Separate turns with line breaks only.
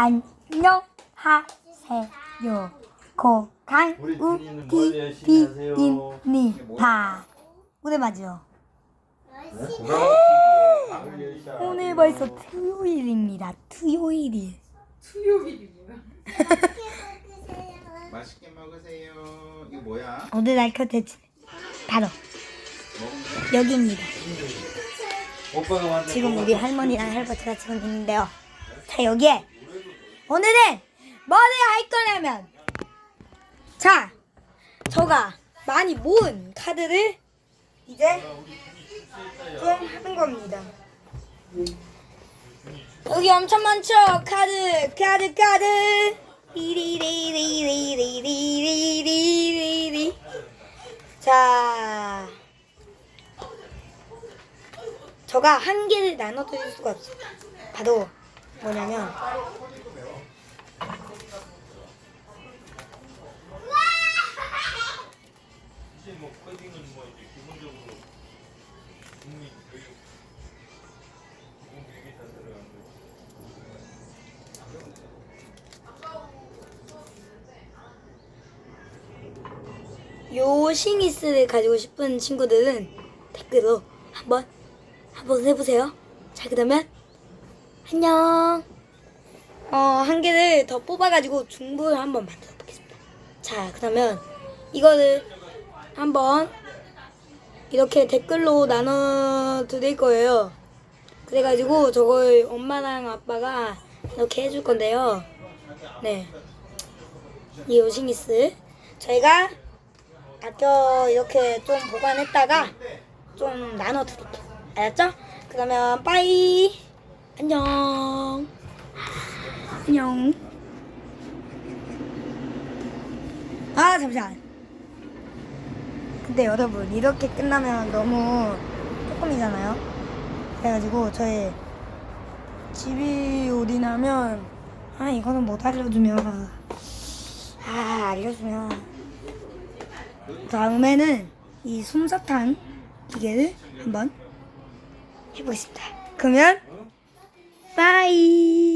안녕하세요.
하세요?
고강우티비입니다. 오늘 맞죠? 오늘 벌써 토요일입니다. 토요일이.
수요일이 뭐야?
맛있게 먹으세요. 이거 뭐야?
오늘 날 컨텐츠 바로 여기입니다.
오빠가
지금 우리 할머니랑 할아버지가 지금 있는데요. 자 여기에 오늘은 뭐를 할 거냐면 자 저가 많이 모은 카드를 이제 좀 하는 겁니다. 여기 엄청 많죠 카드 카드 카드 리리리리리리리리리리 자 저가 한 개를 나눠 드릴 수가 없어요. 바로 뭐냐면. 요 싱이스를 가지고 싶은 친구들은 댓글로 한번 한번 해보세요. 자 그러면 안녕. 어 한 개를 더 뽑아가지고 중부를 한번 만들어 보겠습니다. 자 그러면 이거를 한번 이렇게 댓글로 나눠 드릴 거예요. 그래가지고 저걸 엄마랑 아빠가 이렇게 해줄 건데요. 네. 이 요싱이스 저희가 아껴 이렇게 좀 보관했다가 좀 나눠 드릴게요. 알았죠? 그러면 빠이. 안녕. 안녕. 아 잠시만. 근데 여러분 이렇게 끝나면 너무 조금이잖아요. 그래가지고 저희 집이 어디 나면 아 이거는 못 알려주면 아 알려주면 다음에는 이 솜사탕 기계를 한번 해보겠습니다. 그러면 Bye.